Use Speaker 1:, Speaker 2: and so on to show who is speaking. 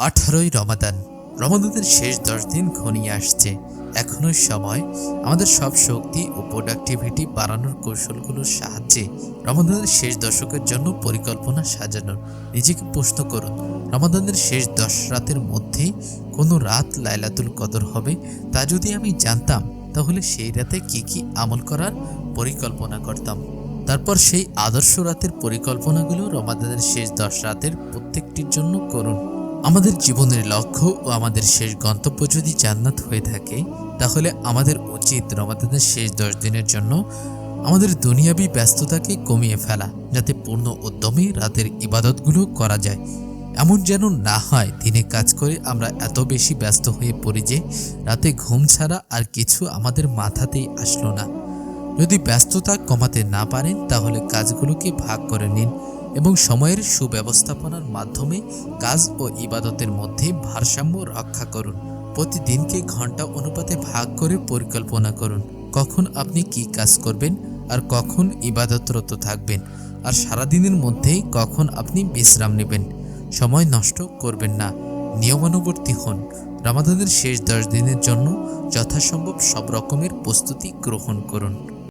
Speaker 1: আঠারোই রমাদান। রমাদানের শেষ দশ দিন ঘনিয়ে আসছে। এখনও সময় আমাদের সব শক্তি ও প্রোডাক্টিভিটি বাড়ানোর কৌশলগুলোর সাহায্যে রমাদানের শেষ দশকের জন্য পরিকল্পনা সাজানোর। নিজেকে প্রশ্ন করুন, রমাদানের শেষ দশ রাতের মধ্যে কোনো রাত লাইলাতুল কদর হবে? তা যদি আমি জানতাম, তাহলে সেই রাতে কি কি আমল করার পরিকল্পনা করতাম। তারপর সেই আদর্শ রাতের পরিকল্পনাগুলো রমাদানের শেষ দশ রাতের প্রত্যেকটির জন্য করুন। আমাদের জীবনের লক্ষ্য ও আমাদের শেষ গন্তব্য যদি জান্নাত হয়ে থাকে, তাহলে আমাদের উচিত রমাদানের শেষ দশ দিনের জন্য আমাদের দুনিয়াবি ব্যস্ততাকে কমিয়ে ফেলা, যাতে পূর্ণ উদ্যমে রাতের ইবাদতগুলো করা যায়। এমন যেন না হয় দিনে কাজ করে আমরা এত বেশি ব্যস্ত হয়ে পড়ি যে রাতে ঘুম ছাড়া আর কিছু আমাদের মাথাতেই আসলো না। যদি ব্যস্ততা কমাতে না পারেন, তাহলে কাজগুলোকে ভাগ করে নিন। এবং সময়ের সুব্যবস্থাপনার মাধ্যমে কাজ ও ইবাদতের মধ্যে ভারসাম্য রক্ষা করুন। প্রতিদিনকে ঘণ্টা অনুপাতে ভাগ করে পরিকল্পনা করুন। কখন আপনি কি কাজ করবেন আর কখন ইবাদতরত থাকবেন আর সারাদিনের মধ্যে কখন আপনি বিশ্রাম নেবেন। সময় নষ্ট করবেন না। নিয়মানুবর্তী হন। রামাদানের শেষ দশ দিনের জন্য যথাসম্ভব সব রকমের প্রস্তুতি গ্রহণ করুন।